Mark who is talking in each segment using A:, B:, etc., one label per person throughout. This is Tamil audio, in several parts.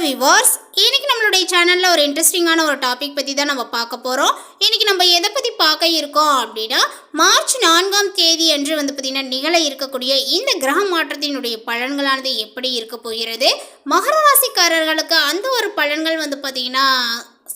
A: விவார்ஸ் இன்னைக்கு நம்மளுடைய சேனலில் ஒரு இன்ட்ரெஸ்டிங்கான ஒரு டாபிக் பற்றி தான் நம்ம பார்க்க போகிறோம் இன்னைக்கு நம்ம எதை பற்றி பார்க்க இருக்கோம் அப்படின்னா மார்ச் நான்காம் தேதி அன்று வந்து பார்த்திங்கன்னா நிகழ இருக்கக்கூடிய இந்த கிரக மாற்றத்தினுடைய பலன்களானது எப்படி இருக்க போகிறது? மகர ராசிக்காரர்களுக்கு அந்த ஒரு பலன்கள் வந்து பார்த்திங்கன்னா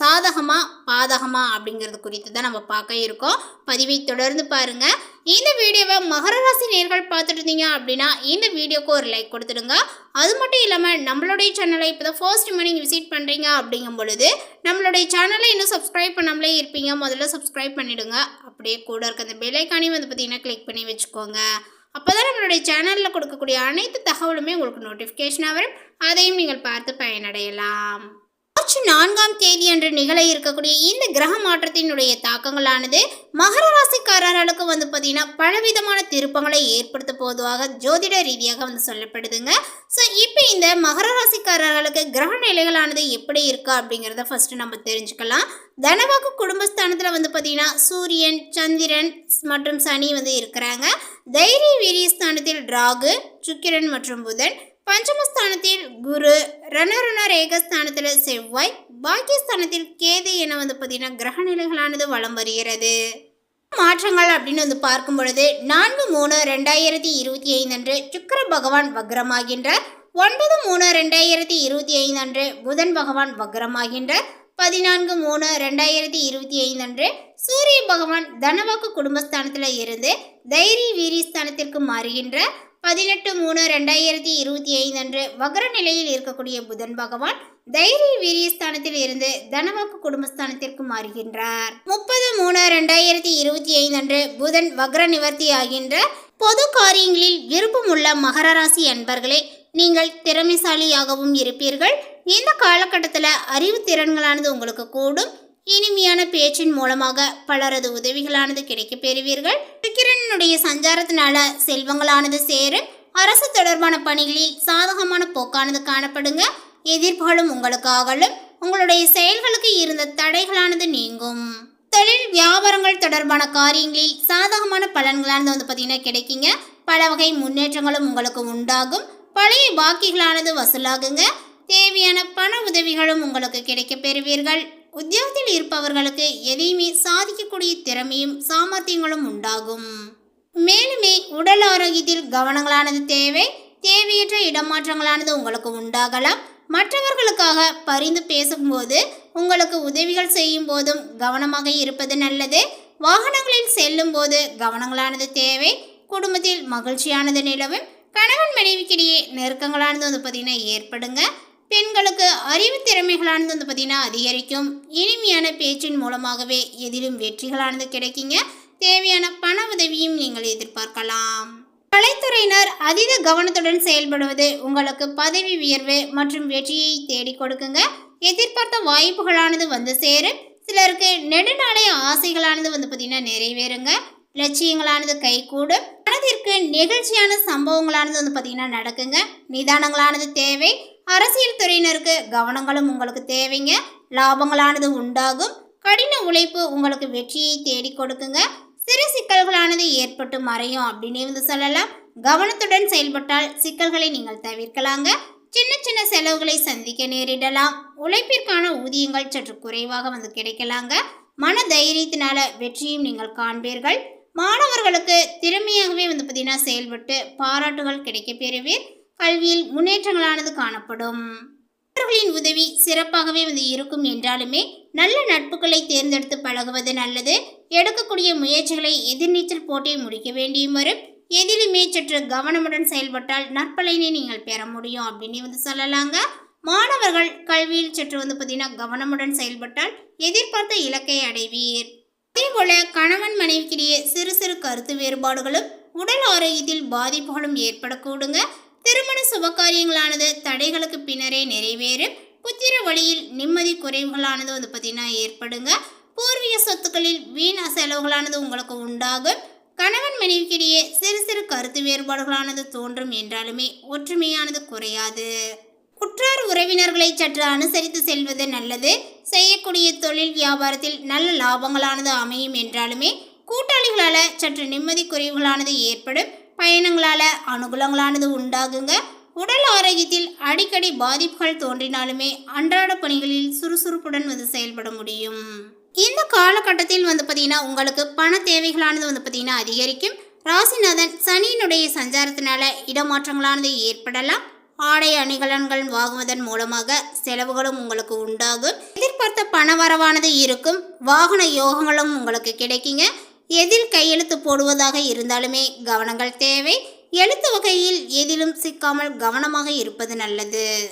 A: சாதகமாக பாதகமா அப்படிங்கிறது குறித்து தான் நம்ம பார்க்க இருக்கோம். பதிவை தொடர்ந்து பாருங்க. இந்த வீடியோவை மகர ராசி நேர்கள் பார்த்துட்டு இருந்தீங்க அப்படின்னா இந்த வீடியோக்கு ஒரு லைக் கொடுத்துடுங்க. அது மட்டும் இல்லாமல் நம்மளுடைய சேனலை இப்போ தான் ஃபர்ஸ்ட் டைம் நீங்கள் விசிட் பண்ணுறீங்க அப்படிங்கும் பொழுது நம்மளுடைய சேனலை இன்னும் சப்ஸ்கிரைப் பண்ணாமலே இருப்பீங்க. முதல்ல சப்ஸ்கிரைப் பண்ணிவிடுங்க அப்படியே கூட இருக்க அந்த பெல்லைக்கானையும் வந்து பார்த்தீங்கன்னா கிளிக் பண்ணி வச்சுக்கோங்க. அப்போ தான் நம்மளுடைய சேனலில் கொடுக்கக்கூடிய அனைத்து தகவலுமே உங்களுக்கு நோட்டிஃபிகேஷனாக வரும். அதையும் நீங்கள் பார்த்து பயனடையலாம். மார்ச் நான்காம் தேதி அன்று நிகழ இருக்கக்கூடிய இந்த கிரக மாற்றத்தினுடைய தாக்கங்களானது மகர ராசிக்காரர்களுக்கு வந்து பார்த்தீங்கன்னா பலவிதமான திருப்பங்களை ஏற்படுத்த போதுவாக ஜோதிட ரீதியாக வந்து சொல்லப்படுதுங்க. ஸோ இப்போ இந்த மகர ராசிக்காரர்களுக்கு கிரக நிலைகளானது எப்படி இருக்கா அப்படிங்கிறத ஃபர்ஸ்ட் நம்ம தெரிஞ்சுக்கலாம். தனவாக்கு குடும்பஸ்தானத்தில் வந்து பார்த்தீங்கன்னா சூரியன் சந்திரன் மற்றும் சனி வந்து இருக்கிறாங்க. தைரிய வீரியஸ்தானத்தில் ராகு சுக்கிரன் மற்றும் புதன். பஞ்சமஸ்தானத்தில் குரு ரணரண ரேகஸ்தானத்தில் செவ்வாய் பாக்கியஸ்தானத்தில் கேது என வந்து பார்த்தீங்கன்னா கிரக நிலைகளானது வலம் வருகிறது. மாற்றங்கள் அப்படின்னு வந்து பார்க்கும் பொழுது நான்கு மூணு ரெண்டாயிரத்தி இருபத்தி ஐந்து அன்று சுக்கர பகவான் வக்ரமாகின்றார் ஒன்பது மூணு ரெண்டாயிரத்தி இருபத்தி ஐந்து அன்று புதன் பகவான் வக்ரமாகின்றார் பதினான்கு மூணு ரெண்டாயிரத்தி இருபத்தி ஐந்து அன்று சூரிய பகவான் தனவாக்கு குடும்பஸ்தானத்தில் இருந்து தைரிய வீரியஸ்தானத்திற்கு மாறுகின்ற பதினெட்டு மூணு ரெண்டாயிரத்தி இருபத்தி ஐந்து அன்று வக்ர நிலையில் இருக்கக்கூடிய புதன் பகவான் தைரிய வீரியஸ்தானத்தில் இருந்து தனவாக்கு குடும்பஸ்தானத்திற்கு மாறுகின்றார். முப்பது மூணு ரெண்டாயிரத்தி இருபத்தி ஐந்து அன்று புதன் வக்ர நிவர்த்தி ஆகின்ற பொது காரியங்களில் விருப்பமுள்ள மகர ராசி அன்பர்களே நீங்கள் திறமைசாலியாகவும் இருப்பீர்கள். இந்த காலகட்டத்தில் அறிவு திறன்களானது உங்களுக்கு கூடும். இனிமையான பேச்சின் மூலமாக பலரது உதவிகளானது கிடைக்கப் பெறுவீர்கள். சுக்கிரனுடைய சஞ்சாரத்தினால செல்வங்களானது சேரும். அரசு தொடர்பான பணிகளில் சாதகமான போக்கானது காணப்படுங்க. எதிர்பாலும் உங்களுக்காகலும் உங்களுடைய செயல்களுக்கு இருந்த தடைகளானது நீங்கும். தொழில் வியாபாரங்கள் தொடர்பான காரியங்களில் சாதகமான பலன்களானது வந்து பார்த்தீங்கன்னா கிடைக்குங்க. பல வகை முன்னேற்றங்களும் உங்களுக்கு உண்டாகும். பழைய பாக்கிகளானது வசூலாகுங்க. தேவையான பண உதவிகளும் உங்களுக்கு கிடைக்கப் பெறுவீர்கள். உத்தியோகத்தில் இருப்பவர்களுக்கு எதையுமே சாதிக்கக்கூடிய திறமையும் சாமர்த்தியங்களும் உண்டாகும். மேலுமே உடல் ஆரோக்கியத்தில் கவனங்களானது தேவை. தேவையற்ற இடமாற்றங்களானது உங்களுக்கு உண்டாகலாம். மற்றவர்களுக்காக பரிந்து பேசும்போது உங்களுக்கு உதவிகள் செய்யும் போதும் கவனமாக இருப்பது நல்லது. வாகனங்களில் செல்லும் போது கவனங்களானது தேவை. குடும்பத்தில் மகிழ்ச்சியானது நிலவும். கணவன் மனைவிக்கிடையே நெருக்கங்களானது வந்து பார்த்திங்கன்னா ஏற்படுங்க. பெண்களுக்கு அறிவு திறமைகளானது வந்து பார்த்திங்கன்னா அதிகரிக்கும். இனிமையான பேச்சின் மூலமாகவே எதிலும் வெற்றிகளானது கிடைக்குங்க. தேவையான பண உதவியும் நீங்கள் எதிர்பார்க்கலாம். கலைத்துறையினர் அதீத கவனத்துடன் செயல்படுவது உங்களுக்கு பதவி உயர்வு மற்றும் வெற்றியை தேடிக் கொடுக்குங்க. எதிர்பார்த்த வாய்ப்புகளானது வந்து சேரும். சிலருக்கு நெடுநாளைய ஆசைகளானது வந்து பார்த்திங்கன்னா நிறைவேறுங்க. லட்சியங்களானது கைகூடும். மனதிற்கு நெகிழ்ச்சியான சம்பவங்களானது வந்து பார்த்திங்கன்னா நடக்குங்க. நிதானங்களானது தேவை. அரசியல் துறையினருக்கு கவனங்களும் உங்களுக்கு தேவைங்க. லாபங்களானது உண்டாகும். கடின உழைப்பு உங்களுக்கு வெற்றியை தேடி கொடுக்குங்க. சிறு சிக்கல்களானது ஏற்பட்டு மறையும் அப்படின்னு வந்து சொல்லலாம். கவனத்துடன் செயல்பட்டால் சிக்கல்களை நீங்கள் தவிர்க்கலாங்க. சின்ன சின்ன செலவுகளை சந்திக்க நேரிடலாம். உழைப்பிற்கான ஊதியங்கள் சற்று குறைவாக வந்து கிடைக்கலாங்க. மன தைரியத்தினால வெற்றியும் நீங்கள் காண்பீர்கள். மாணவர்களுக்கு திறமையாகவே வந்து பார்த்தீங்கன்னா செயல்பட்டு பாராட்டுகள் கிடைக்க பெறுவீர் கல்வியில் முன்னேற்றங்களானது காணப்படும். மற்றவர்களின் உதவி சிறப்பாகவே வந்து இருக்கும் என்றாலுமே நல்ல நட்புகளை தேர்ந்தெடுத்து பழகுவது நல்லது. எடுக்கக்கூடிய முயற்சிகளை எதிர்நீச்சல் போட்டி முடிக்க வேண்டியும் வரும். எதிலுமே சற்று கவனமுடன் செயல்பட்டால் நற்பலனை நீங்கள் பெற முடியும் அப்படின்னு வந்து சொல்லலாங்க. மாணவர்கள் கல்வியில் சற்று வந்து பார்த்தீங்கன்னா கவனமுடன் செயல்பட்டால் எதிர்பார்த்த இலக்கை அடைவீர். அதேபோல கணவன் மனைவிக்கிடையே சிறு சிறு கருத்து வேறுபாடுகளும் உடல் ஆரோக்கியத்தில் பாதிப்புகளும் ஏற்படக்கூடுங்க. திருமண சுபகாரியங்களானது தடைகளுக்கு பின்னரே நிறைவேறும். புத்திர வழியில் நிம்மதி குறைவுகளானது வந்து பார்த்தீங்கன்னா ஏற்படுங்க. பூர்வீக சொத்துக்களில் வீண் செலவுகளானது உங்களுக்கு உண்டாகும். கணவன் மனைவிக்கிடையே சிறு சிறு கருத்து வேறுபாடுகளானது தோன்றும் என்றாலுமே ஒற்றுமையானது குறையாது. உற்றார் உறவினர்களை சற்று அனுசரித்து செல்வது நல்லது. செய்யக்கூடிய தொழில் வியாபாரத்தில் நல்ல லாபங்களானது அமையும் என்றாலுமே கூட்டாளிகளால் சற்று நிம்மதி குறைவுகளானது ஏற்படும். பயணங்களால் அனுகூலங்களானது உண்டாகுங்க. உடல் ஆரோக்கியத்தில் அடிக்கடி பாதிப்புகள் தோன்றினாலுமே அன்றாட பணிகளில் சுறுசுறுப்புடன் வந்து செயல்பட முடியும். இந்த காலகட்டத்தில் வந்து பார்த்தீங்கன்னா உங்களுக்கு பண தேவைகளானது வந்து பார்த்தீங்கன்னா அதிகரிக்கும். ராசிநாதன் சனியினுடைய சஞ்சாரத்தினால இடமாற்றங்களானது ஏற்படலாம். ஆடை அணிகலன்கள் வாங்குவதன் மூலமாக செலவுகளும் உங்களுக்கு உண்டாகும். எதிர்பார்த்த பண வரவானது இருக்கும். வாகன யோகங்களும் உங்களுக்கு கிடைக்குங்க. எதில் கையெழுத்து போடுவதாக இருந்தாலுமே கவனங்கள் தேவை. எழுத்து வகையில் எதிலும் சிக்காமல் கவனமாக இருப்பது நல்லது.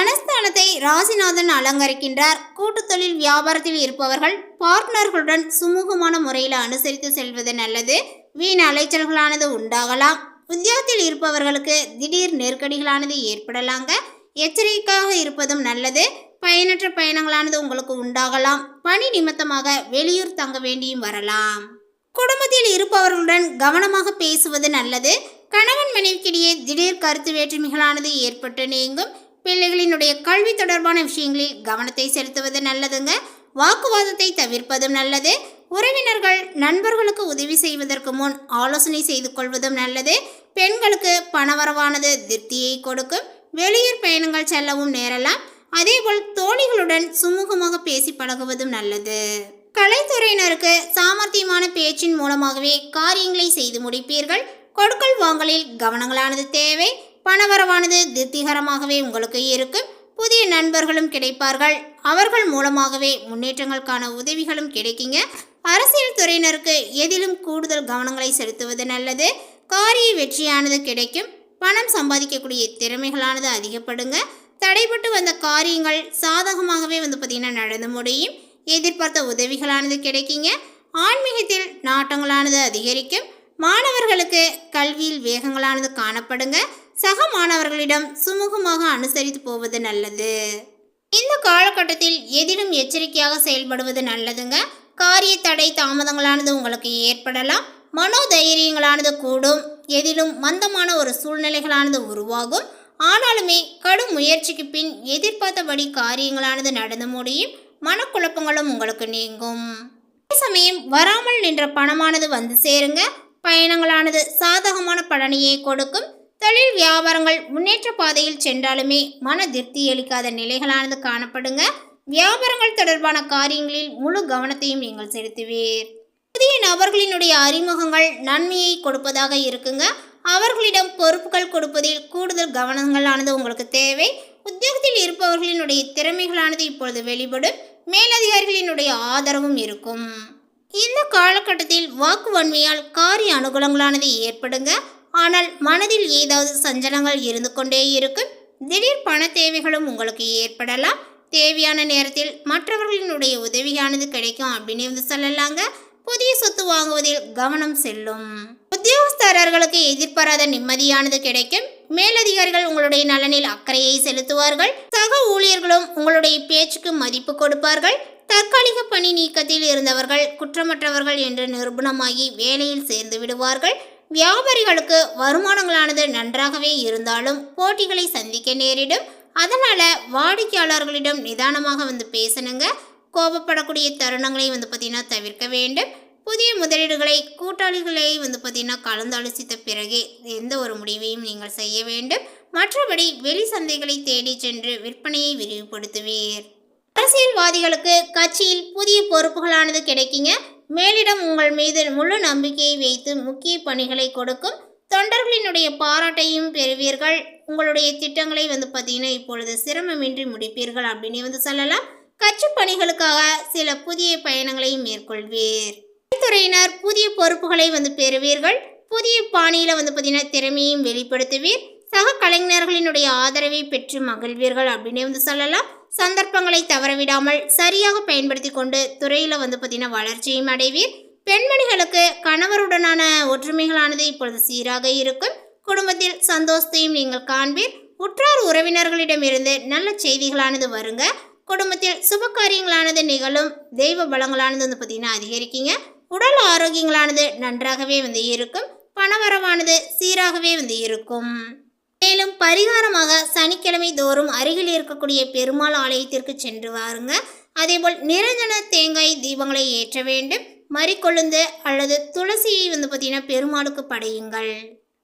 A: தனஸ்தானத்தை ராசிநாதன் அலங்கரிக்கின்றார். கூட்டுத் தொழில் வியாபாரத்தில் இருப்பவர்கள் பார்ட்னர்களுடன் சுமூகமான முறையில் அனுசரித்து செல்வது நல்லது. வீண் அலைச்சல்களானது உண்டாகலாம். உத்தியோகத்தில் இருப்பவர்களுக்கு திடீர் நெருக்கடிகளானது ஏற்படலாங்க. எச்சரிக்கையாக இருப்பதும் நல்லது. பயனற்ற பயணங்களானது உங்களுக்கு உண்டாகலாம். பணி நிமித்தமாக வெளியூர் தங்க வேண்டியும் வரலாம். குடும்பத்தில் இருப்பவர்களுடன் கவனமாக பேசுவது நல்லது. கணவன் மனைவிக்கிடையே திடீர் கருத்து வேற்றுமைகளானது ஏற்பட்டு நீங்கும். பிள்ளைகளினுடைய கல்வி தொடர்பான விஷயங்களில் கவனத்தை செலுத்துவது நல்லதுங்க. வாக்குவாதத்தை தவிர்ப்பதும் நல்லது. உறவினர்கள் நண்பர்களுக்கு உதவி செய்வதற்கு முன் ஆலோசனை செய்து கொள்வதும் நல்லது. பெண்களுக்கு பணவரவானது திருப்தியை கொடுக்கும். வெளியூர் பயணங்கள் செல்லவும் நேரலாம். அதேபோல் தோழிகளுடன் சுமூகமாக பேசி பழகுவதும் நல்லது. கலைத்துறையினருக்கு சாமர்த்தியமான பேச்சின் மூலமாகவே காரியங்களை செய்து முடிப்பீர்கள். கொடுக்கல் வாங்கலில் கவனங்களானது தேவை. பணவரவானது திருப்திகரமாகவே உங்களுக்கு இருக்கும். புதிய நண்பர்களும் கிடைப்பார்கள். அவர்கள் மூலமாகவே முன்னேற்றங்களுக்கான உதவிகளும் கிடைக்குங்க. அரசியல் துறையினருக்கு எதிலும் கூடுதல் கவனங்களை செலுத்துவது நல்லது. காரிய வெற்றியானது கிடைக்கும். பணம் சம்பாதிக்கக்கூடிய திறமைகளானது அதிகப்படுங்க. தடைபட்டு வந்த காரியங்கள் சாதகமாகவே வந்து பார்த்திங்கன்னா நடந்து முடியும். எதிர்பார்த்த உதவிகளானது கிடைக்குங்க. ஆன்மீகத்தில் நாட்டங்களானது அதிகரிக்கும். மாணவர்களுக்கு கல்வியில் வேகங்களானது காணப்படுங்க. சக மாணவர்களிடம் சுமூகமாக அனுசரித்து போவது நல்லது. இந்த காலகட்டத்தில் எதிலும் எச்சரிக்கையாக செயல்படுவது நல்லதுங்க. காரிய தடை தாமதங்களானது உங்களுக்கு ஏற்படலாம். மனோதைரியங்களானது கூடும். எதிலும் மந்தமான ஒரு சூழ்நிலைகளானது உருவாகும். ஆனாலுமே கடும் முயற்சிக்கு பின் எதிர்பார்த்தபடி காரியங்களானது நடந்து முடியும். மனக்குழப்பங்களும் உங்களுக்கு நீங்கும். அதே சமயம் வராமல் நின்ற பணமானது வந்து சேருங்க. பயணங்களானது சாதகமான பலனையே கொடுக்கும். தொழில் வியாபாரங்கள் முன்னேற்ற பாதையில் சென்றாலுமே மன திருப்தி அளிக்காத நிலைகளானது காணப்படுங்க. வியாபாரங்கள் தொடர்பான காரியங்களில் முழு கவனத்தையும் நீங்கள் செலுத்துவீர். புதிய நபர்களினுடைய அறிமுகங்கள் நன்மையை கொடுப்பதாக இருக்குங்க. அவர்களிடம் பொறுப்புகள் கொடுப்பதில் கூடுதல் கவனங்களானது உங்களுக்கு தேவை. உத்தியோகத்தில் இருப்பவர்களினுடைய திறமைகளானது இப்பொழுது வெளிப்படும். மேலதிகாரிகளினுடைய ஆதரவும் இருக்கும். இந்த காலகட்டத்தில் வாக்கு வன்மையால் காரிய அனுகூலங்களானது ஏற்படுங்க. ஆனால் மனதில் ஏதாவது சஞ்சலங்கள் இருந்து கொண்டே இருக்கும். திடீர் பண தேவைகளும் உங்களுக்கு ஏற்படலாம். தேவையான நேரத்தில் மற்றவர்களினுடைய உதவியானது கிடைக்கும் அப்படின்னு வந்து சொல்லலாங்க. புதிய சொத்து வாங்குவதில் கவனம் செல்லும். உத்தியோகஸ்தரர்களுக்கு எதிர்பாராத நிம்மதியானது கிடைக்கும். மேலதிகாரிகள் உங்களுடைய நலனில் அக்கறையை செலுத்துவார்கள். சக ஊழியர்களும் உங்களுடைய பேச்சுக்கு மதிப்பு கொடுப்பார்கள். தற்காலிக பணி நீக்கத்தில் இருந்தவர்கள் குற்றமற்றவர்கள் என்று நிரூபணமாகி வேலையில் சேர்ந்து விடுவார்கள். வியாபாரிகளுக்கு வருமானங்களானது நன்றாகவே இருந்தாலும் போட்டிகளை சந்திக்க நேரிடும். அதனால் வாடிக்கையாளர்களிடம் நிதானமாக வந்து பேசணுங்க. கோபப்படக்கூடிய தருணங்களை வந்து பார்த்திங்கன்னா தவிர்க்க வேண்டும். புதிய முதலீடுகளை கூட்டாளிகளை வந்து பார்த்தீங்கன்னா கலந்தாலோசித்த பிறகே எந்த ஒரு முடிவையும் நீங்கள் செய்ய வேண்டும். மற்றபடி வெளி சந்தைகளை தேடி சென்று விற்பனையை விரிவுபடுத்துவீர். அரசியல்வாதிகளுக்கு கட்சியில் புதிய பொறுப்புகளானது கிடைக்குங்க. மேலிடம் உங்கள் மீது முழு நம்பிக்கையை வைத்து முக்கிய பணிகளை கொடுக்கும். தொண்டர்களினுடைய பாராட்டையும் பெறுவீர்கள். உங்களுடைய திட்டங்களை வந்து பார்த்தீங்கன்னா இப்பொழுது சிரமமின்றி முடிப்பீர்கள் அப்படின்னு வந்து சொல்லலாம். கட்சி பணிகளுக்காக சில புதிய பயணங்களையும் மேற்கொள்வீர். துறையினர் புதிய பொறுப்புகளை வந்து பெறுவீர்கள். புதிய பாணியில் வந்து பார்த்தீங்கன்னா திறமையும் வெளிப்படுத்துவீர். சக கலைஞர்களினுடைய ஆதரவை பெற்று மகிழ்வீர்கள் அப்படின்னு வந்து சொல்லலாம். சந்தர்ப்பங்களை தவறவிடாமல் சரியாக பயன்படுத்தி கொண்டு துறையில் வந்து பார்த்தீங்கன்னா வளர்ச்சியும் அடைவீர். பெண்மணிகளுக்கு கணவருடனான ஒற்றுமைகளானது இப்பொழுது சீராக இருக்கும். குடும்பத்தில் சந்தோஷத்தையும் நீங்கள் காண்பீர். உற்றார் உறவினர்களிடமிருந்து நல்ல செய்திகளானது வருங்க. குடும்பத்தில் சுப காரியங்களானது நிகழும். தெய்வ பலங்களானது வந்து பார்த்தீங்கன்னா அதிகரிக்குங்க. உடல் ஆரோக்கியங்களானது நன்றாகவே வந்து இருக்கும். பணவரவானது சீராகவே வந்து இருக்கும். மேலும் பரிகாரமாக சனிக்கிழமை தோறும் அருகில் இருக்கக்கூடிய பெருமாள் ஆலயத்திற்கு சென்று வாருங்க. அதேபோல் நிரஞ்சன தேங்காய் தீபங்களை ஏற்ற வேண்டும். மறிக்கொழுந்து அல்லது துளசியை வந்து பார்த்தீங்கன்னா பெருமாளுக்கு படையுங்கள்.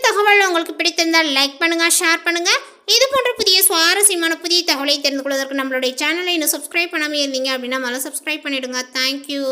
A: தகவல் உங்களுக்கு பிடித்திருந்தால் லைக் பண்ணுங்க ஷேர் பண்ணுங்க. இது போன்ற புதிய சுவாரஸ்யமான புதிய தகவலை தெரிந்து கொள்வதற்கு நம்மளுடைய சேனலை இன்னும் சப்ஸ்கிரைப் பண்ணாமல் இருந்தீங்க அப்படின்னா மலை சப்ஸ்கிரைப் பண்ணிடுங்க. தேங்க்யூ